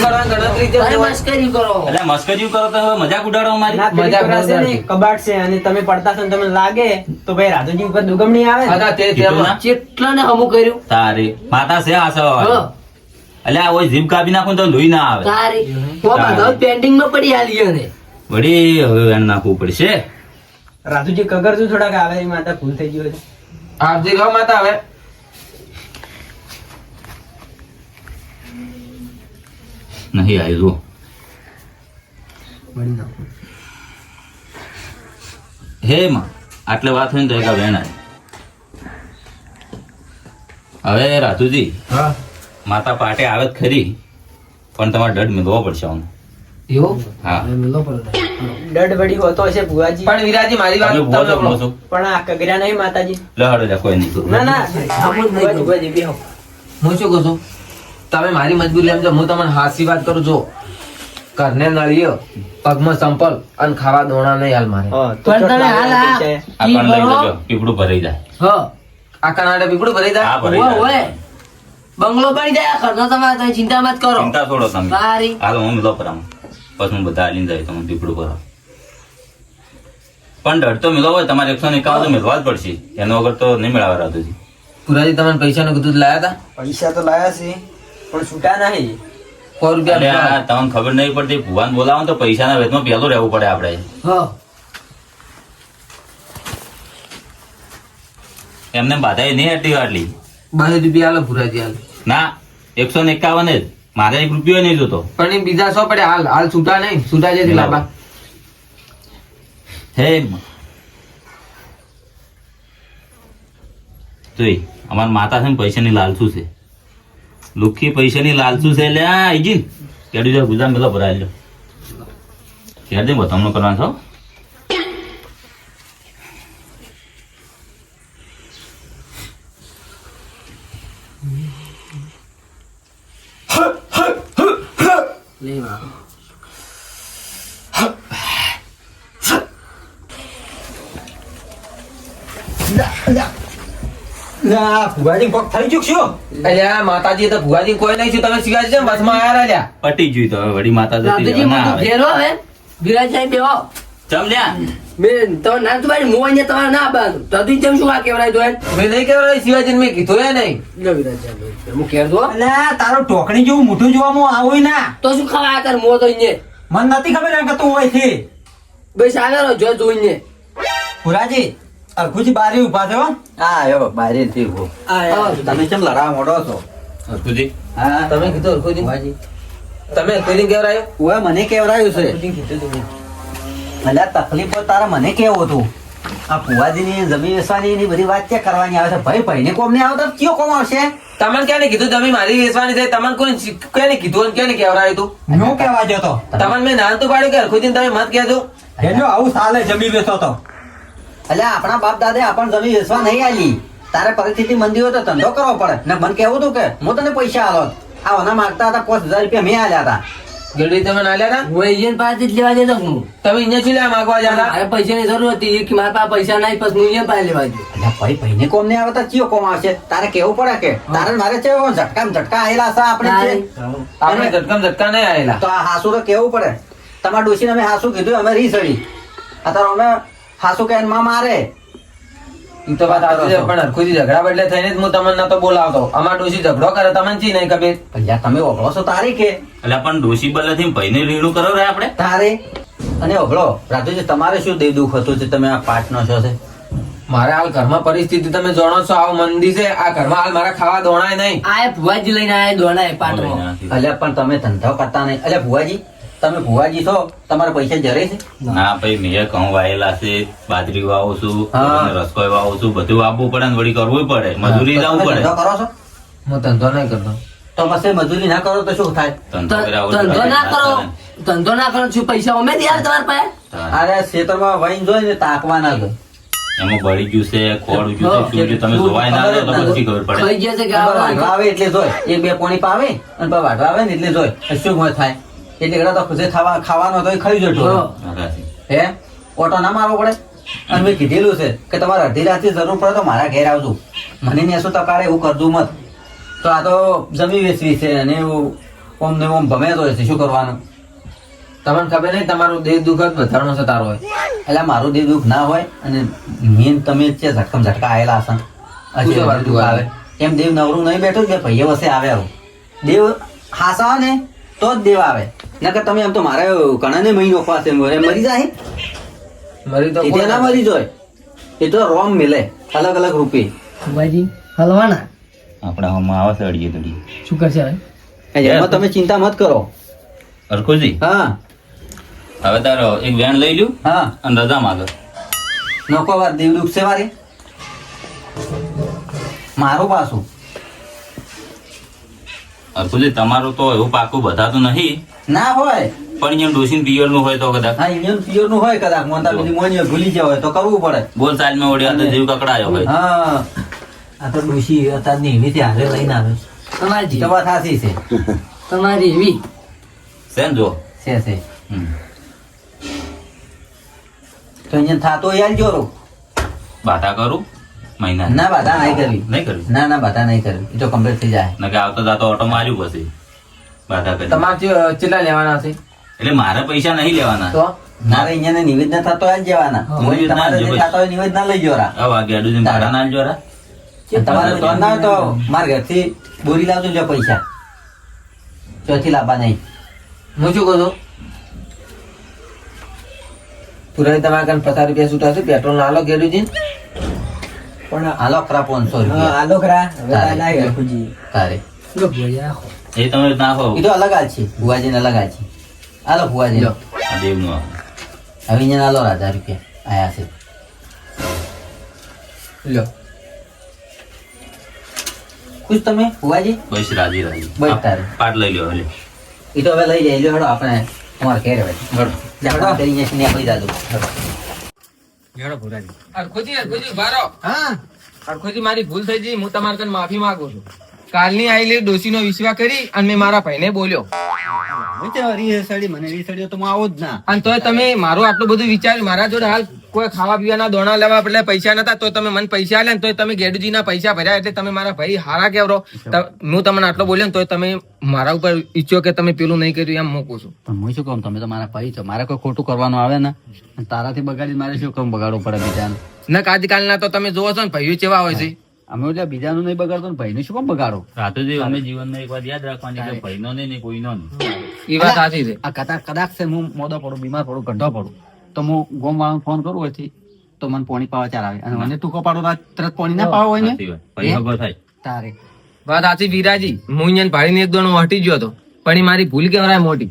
મસ્કરી કરો. એટલે મસ્કરીઓ કરો તો હવે મજાક ઉડાડો મારી મજાક કરાશે ને, કબાટ છે અને તમે પડતા છો તમને લાગે તો ભાઈ રાધુજી ઉપર દુગમણી આવે ને. તે- કીધું તેમાં. ના? કેટલા ને હમું કર્યું? તારે માતા છે આ સવા એટલે આ ઓય જીભ કાપી નાખું તો લોહી ના આવે. તારે હું બધા પેન્ડિંગમાં પડી આલી વળી હવે એને નાખવું પડશે. રાધુજી કગરજો થોડાક આવે એ માતા ભૂલ થઈ ગયું છે. આપજી લો માતા હવે. નહીં આવ્યું જુઓ હે માં આટલે વાત હોય ને તો એક વેણ હવે રાજુજી હા. માતા પાટે આવે ખરી પણ તમારે ડઢ મેળવો પડશે આવું એવું? હા. મિલો પડે દડ વડી હોતો હશે ભુવાજી. પણ વિરાજી મારી વાત તમે પણ આ કગર્યા નહીં માતાજી. લે હાડો જા કોઈ નહીં. ના ના. ભુવાજી, ભુવાજી, બેહો. હું શું કહું છું? તમે મારી મજબૂરી સમજો હું તમને હાસી વાત કરું જો. ઘરને નળિયો પગમાં સંપલ અને ખાવા દોણા નહીં હાલ મારે. પણ તમે હાલ આ. જજો ભરાઈ જાય. હ આ નાડે પીપડું ભરાઈ જાય? ભરાઈ ઓય, બંગલો બની જાય ઘરનો તમારે તમે ચિંતા મત કરો. ચિંતા છોડો તમે. સારી. હાલ હું મિલો પરામ પછી હું બધા હાલીને જાય તમે પીપડું ભરો પણ દઢ તો મિલો હોય તમારે એકસો ને એકાવન તો મિલવા જ પડશે. એનો વગર તો નહીં મેળવવા રાધુજી પુરાજી તમને પૈસાનું કીધું લાયા હતા પૈસા તો લાયા છે. પણ છૂટા નહીં. સો રૂપિયા તમને ખબર નહીં પડતી ભુવાન બોલાવો ને તો પૈસાના વેતમાં પહેલો રહેવું પડે આપણે. એમને બાધા નહીં હતી આટલી. બસ રૂપિયા હાલો હાલ ના એકસો ને એકાવન જ. મારે એક રૂપિયો નહીં જોતો. પણ એ બીજા સો પડે હાલ હાલ છૂટા નહીં છૂટા જેથી લાંબા. હે જોઈ અમારા માતા છે ને પૈસાની લાલચું છે. લુખી પૈસાની લાલચું છે, લે, આ આઈ જી કેડી જો ગુજામ પેલો ભરાય લો ક્યારે બતાવવાનું કરવા છો? લેવા ના ભુવાજી કોક થઈ ચૂકશું અલ્યા માતાજી તો ભુવાજી કોઈ નહીં છે તમે શિવાજી છે બસમાં આયા રહ્યા? પટી ગયું તો હવે માતા જતી ના આવે. ઘેરો હવે વિરાજ સાહેબ બેહો. ચમ લ્યા? મેં તમે ના તો ભાઈ હું અહીંયા તમારે ના બાંધું તદી જેમ શું આ કેવરાય તો મેં નહીં કહેવાય શિવાજી મેં કીધું એ નહીં. લો વિરાજ સાહેબ હું કેર દો એટલે તારો ટોકણી જેવું મોટું જોવામાં આવું ના. તો શું ખાવા કર મો તો અહીંયા? મને નથી ખબર કે તું હોય છે. બસ આગળ જો જોઈને. પુરાજી અરખુજી બારી ઊભા થયો હા. આવ્યો બારી થી ઊભો તમે કેમ લડાવા મોડો છો? હરખુજી હા. તમે કીધું કોઈ ભાજી તમે કોઈ કેવરાયો? ઓય મને કેવરાયું છે? અરખુજી કીધું તકલીફ તારા મને કેવો તું આ ફુવાજીની જમીન વેચવાની એની બધી વાત ક્યાં કરવાની આવે છે? ભાઈ ભાઈને કોમ નહીં આવતા? કયો કોમ આવશે? તમને ક્યાં કીધું? તમે મારી વેચવાની છે. તમને કોઈ ક્યાં કીધું અને ક્યાં નહીં કહેવરાયું તું? નો કેવા જતો તમને મેં નાન તો પાડ્યું કે હરખુજી તમે મત કહેજો? એનો આવું સાલે જમીન બેસો તો. એટલે આપણા બાપ દાદા આપણ જમીન વેચવા નહીં આલી તારે પરિસ્થિતિ મંદી હોય તો ધંધો કરવો પડે. ને મને કેવું હતું કે હું તને પૈસા આલો. આ ઓના માગતા હતા પાંચ હજાર રૂપિયા મેં આલ્યા હતા. ગેડી તમે ના લેતા હું અહીંયા પાસેથી જ લેવા જતો હું તમે અહીંયા શું લેવા માંગવા જતા? મારે પૈસાની જરૂર હતી. કે મારા પાસે પૈસા નહીં પછી હું અહીંયા પાસે લેવા ગયો. એટલે ભાઈ ભાઈને કોમ નહીં આવતા? ચિયો કોમ આવશે? તારે કેવું પડે કે તારે મારે છે ઝટકા ઝટકા આયેલા છે આપણે આપણે ઝટકામ ઝટકા નહીં આવેલા તો આ હાસુ તો કેવું પડે. તમારા ડોસીને અમે હાસુ કીધું અમે રીસડી અત્યારે અમે હાસુ કે માં મારે ઈ તો વાત છે પણ ખુદી ઝઘડા બદલે થઈને જ હું તમને નતો બોલાવતો. અમાર ડોશી ઝઘડો કરે તમને ચી નહીં કબીર ભૈયા તમે ઓગળો છો તારે કે? એટલે પણ ડોશી બલ્લેથી ભાઈને રીણું કરો રે આપણે. તારે? અને ઓગળો. રાજુજી તમારે શું દે દુખ હતું છે તમે આ પાઠનો છો છે? મારે હાલ ઘરમાં પરિસ્થિતિ તમે જાણો છો આવું મંદી છે. આ ઘરમાં હાલ મારા ખાવા દોણાય નહીં. આ ભુવાજી લઈને આયા દોડાય પાટો અલ્યા પણ તમે ધંધો કરતા નહીં. અલ્યા ભુવાજી તમે ભુવાજી છો? તમારે પૈસા જરે છે? ના ભાઈ મેં ઘઉં વાયેલા છે બાજરી વાવું છું રસોઈ વાવું છું બધું વાવવું પડે ને વળી કરવું પડે મજૂરી જવું પડે. કરો છો? હું ધંધો નહીં કરતો. તો પછી મજૂરી ના કરો તો શું થાય? ધંધો ના કરો. ધંધો ના કરો છું પૈસા અમે યાર તમારા પાસે? ને. અરે ખેતરમાં વહીને જોઈ ને તાકવાના તો એમાં બળી ગયું છે ખોડ ગયું છે શું ગયું તમે જોવાય ના તો પછી ખબર પડે. થઈ ગયા છે કે આવે એટલે જોય. એક બે પોણી પાવે અને પછી વાઢવા આવે ને એટલે જોય. શું હોય થાય? એટલે ગળા તો જે થવા ખાવાનો તો ખાઈ જતો હે. ઓટો ના મારવો પડે? અને મેં કીધેલું છે કે તમારે અડધી રાતથી જરૂર પડે તો મારા ઘેર આવજો. મને ને શું તકાળે એવું કરજો મત. તો આ તો જમી વેચવી છે અને એવું ઓમ ને ઓમ ભમે તો શું કરવાનું? તમને ખબર નહીં તમારું દેહ દુઃખ જ વધારણો છે તારો હોય. એટલે મારું દેવ દુઃખ ના હોય અને મેન તમે છે ઝટકમ ઝટકા આવેલા હશે. હજી આવે. એમ દેવ નવરું નહીં બેઠું કે ભાઈએ વસે આવે દેવ હાસા ને તો જ દેવા આવે. નકર તમે આમ તો મારે કણાને મહિનો પાસે મરી જાય મરી તો એટલે ના મરી જોય. એ તો રોમ મિલે. અલગ અલગ રૂપે. ભાઈજી હલવાના? આપણા હોમાં આવે છે અડીએ દડીએ. શું કરશે હવે? એમાં તમે ચિંતા મત કરો. અરખુજી? હા. હવે તારો એક વેણ લઈ લ્યું હા. અને રજા માગો. નોકો વાર દેવ દુઃખ છે વારે મારું પાછું અરખુજી તમારું તો એવું પાકું બધાતું નહીં. ના હોય. પણ અહીંયા ડોસીન પિયરનું હોય તો કદાચ. હા ઇન્ડિયન પિયરનું હોય કદાચ. મોટા પેલી મોની ભૂલી જાય હોય તો કરવું પડે. બોલ સાલમાં ઓળ્યા તો જીવ કકડાયો હોય. હા. આ તો ડોસી હતા ની એવી હારે લઈને આવે તમારી જવા થાસી છે. તમારી એવી. સેન જો. છે છે. હમ. તો અહીંયા થાતો યાર જોરો. બાધા કરું? મહિના. ના બાધા નહીં કરવી. નહીં કરવી? ના ના બાધા નહીં કરવી. એ કમ્પ્લીટ થઈ જાય. નકે આવતો જાતો ઓટો માર્યું પછી. બાધા કરી. તમારે કેટલા લેવાના છે? એટલે મારે પૈસા નહીં લેવાના. તો? મારે અહીંયા નિવેદન થતો યાર જવાના તમારે જે થતો હોય નિવેદન લઈ ભાડા ના જોરા તમારે તો ના તો મારા ઘરથી બોરી લાવજો લ્યો પૈસા. ચોથી લાવવા નહીં. હું શું કહું છું? પુરાણી તમારા કાન પચાસ રૂપિયા છૂટાશે પેટ્રોલ ના લો ગેડુજી પણ હાલો ખરા પાંચસો હા, રૂપિયા આલો ખરા તારે. લો ભુવાજી એ તમે નાખો એ તો અલગ આ છે. ભુવાજીને અલગ આ છે. આલો ભુવાજી. લો. આ દેવનું આ. હવે અહીંયા આલો રાજા રૂપિયા. આયા છે. લો. ખુશ તમે ભુવાજી? બસ રાજી રાજી. બસ તારે. પાટ લઈ લ્યો એટલે એ તો હવે લઈ જાય લ્યો હડો આપણે તમારે ઘેર હવે ઝઘડા કરી અહીંયા નીકળી દાદુ હેડો. અરખોજી અરખોજી બારો હા? અરખોજી મારી ભૂલ થઈ ગઈ. હું તમારે કાન માફી માંગુ છું. કાલની આવેલી ડોશીનો વિશ્વાસ કરી અને મેં મારા ભાઈને બોલ્યો. હું તો રીસડી મને રીસડીઓ તો હું આવું જ ના. અને તોય તમે મારું આટલું બધું વિચાર્યું મારા જોડે હાલ કોઈ ખાવા પીવાના દોણા લેવા એટલે પૈસા નતા તો તમે મને પૈસા આલ્યા ને તોય તમે ગેડુજીના પૈસા ભર્યા એટલે તમે મારા ભાઈ હારા કેવરો. ત- હું તમને આટલો બોલ્યો ને તો તમે મારા ઉપર ઈચ્છો કે તમે પેલું નહીં કર્યું એમ મૂકું છું. પણ હું શું કહું તમે તો મારા ભાઈ છો. મારે કોઈ ખોટું કરવાનું આવે ને? તારાથી બગાડી મારે શું કહું બગાડવું પડે બીજાનું? ને આજકાલના તો તમે જોવો છો ને ભાઈઓ કેવા હોય છે. અમે એટલે બીજાનું નહીં બગાડતો ને ભાઈનું શું કામ બગાડો રાતુજી અમે જીવનમાં એક વાત યાદ રાખવાની કે ભાઈનો નહીં ને કોઈનો નહીં. એ વાત સાચી છે. આ કદાચ કદાચ હું મોદો પડું બીમાર પડું ગંઢો પડું. તો હું ગોમ વાળાને ફોન કરું હોયથી તો મને પાણી પાવા ચાર આવે. અને મને ટૂંકો પાડો તરત પાણી ના પાવો હોય ને તારે. વાત સાચી વિરાજી. હું અહીંયા ભાડીને એક દોણો હટી ગયો હતો પણ એ મારી ભૂલ કેવરાય મોટી.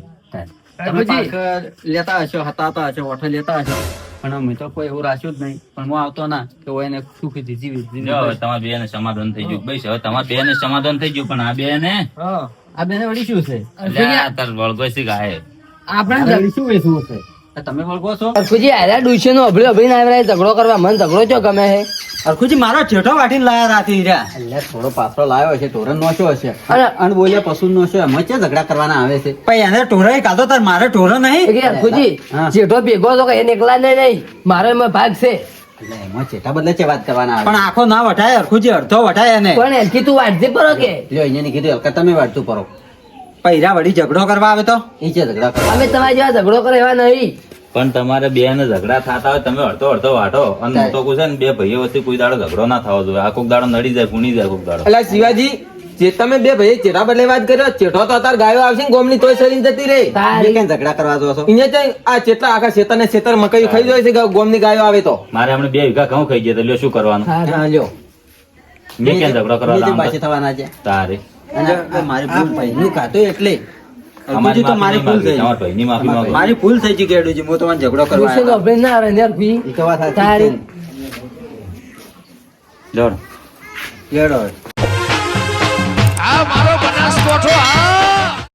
લેતા હશો હતા હતા હશો ઓઠે લેતા હશો. પણ અમે તો કોઈ એવું રાખ્યું જ નહીં. પણ હું આવતો ના કે હોય એને સુખી દીધી જીવી તમારા બે ને સમાધાન થઈ ગયું. ભાઈ હવે તમારા બે ને સમાધાન થઈ ગયું પણ આ બે ને આ બેને વળી શું છે? આપણે વળી શું વેચવું છે? તમે વળગો છો? અરખુજી આર્યા ડુશે નો અભળી અભળી ના આવ્યા ઝઘડો કરવા મને ઝઘડો ચો ગમે હે. અરખુજી મારો છેઠો વાટીને લાયા રાતી રહ્યા. એટલે થોડો પાછો લાવ્યો છે તોરણ નોશો હશે. અરે- અન બોલ્યા પશુ નોશો એમાં ક્યાં ઝઘડા કરવાના આવે છે? પણ એને ટોરાઈ કાઢો તાર મારે ટોરો નહીં. અરખુજી હરખુજી ભેગો તો એને એકલા ને નહીં. મારો એમાં ભાગ છે. એમાં ચેટા બદલે છે વાત કરવાના પણ આખો ના વટાય અરખુજી અડધો વટાય એને. પણ એનથી તું વાટજે પરો કે? લ્યો કીધું હલકા તમે વાટતું પરો. પૈરા વળી ઝઘડો કરવા આવે તો? એ છે ઝઘડા કરવા અમે તમારે જેવા ઝઘડો કરે એવા નહીં. પણ તમારે બે ને ઝઘડા થતા હોય તમે અડધો અડધો વાટો અને હું તો કહું છું ને બે ભાઈઓ વચ્ચે કોઈ દાડો ઝઘડો ના થવો જોઈએ. આ કોક દાડો નડી જાય ગુણી જાય કોક દાડો. એટલે શિવાજી જે તમે બે ભાઈ ચેટા બદલે વાત કર્યો ચેઠો તો અત્યારે ગાયો આવશે ને ગોમની તોય સરીને જતી રહી. તમે કેમ ઝઘડા કરવા જો છો? અહીંયા ત્યાં આ ચેટલા આખા ખેતર ને ખેતર મકઈ ખાઈ જાય છે કે ગોમની ગાયો આવે તો? મારે હમણાં બે વીઘા ઘઉં ખાઈ ગયા તો લ્યો શું કરવાનું? હા હા લ્યો. મેં ક્યાં ઝઘડો કરવા પાછી થવાના છે. તારે. અને મારી ભૂલ ભાઈનું ખાતું એટલે અમારી તો મારી ભૂલ થઈ. તમારા ભાઈની માફી માંગો. મારી ભૂલ થઈ છે કેડુજી હું તમારે ઝઘડો કરવા નો આવે વાત તારી. જોડો મારો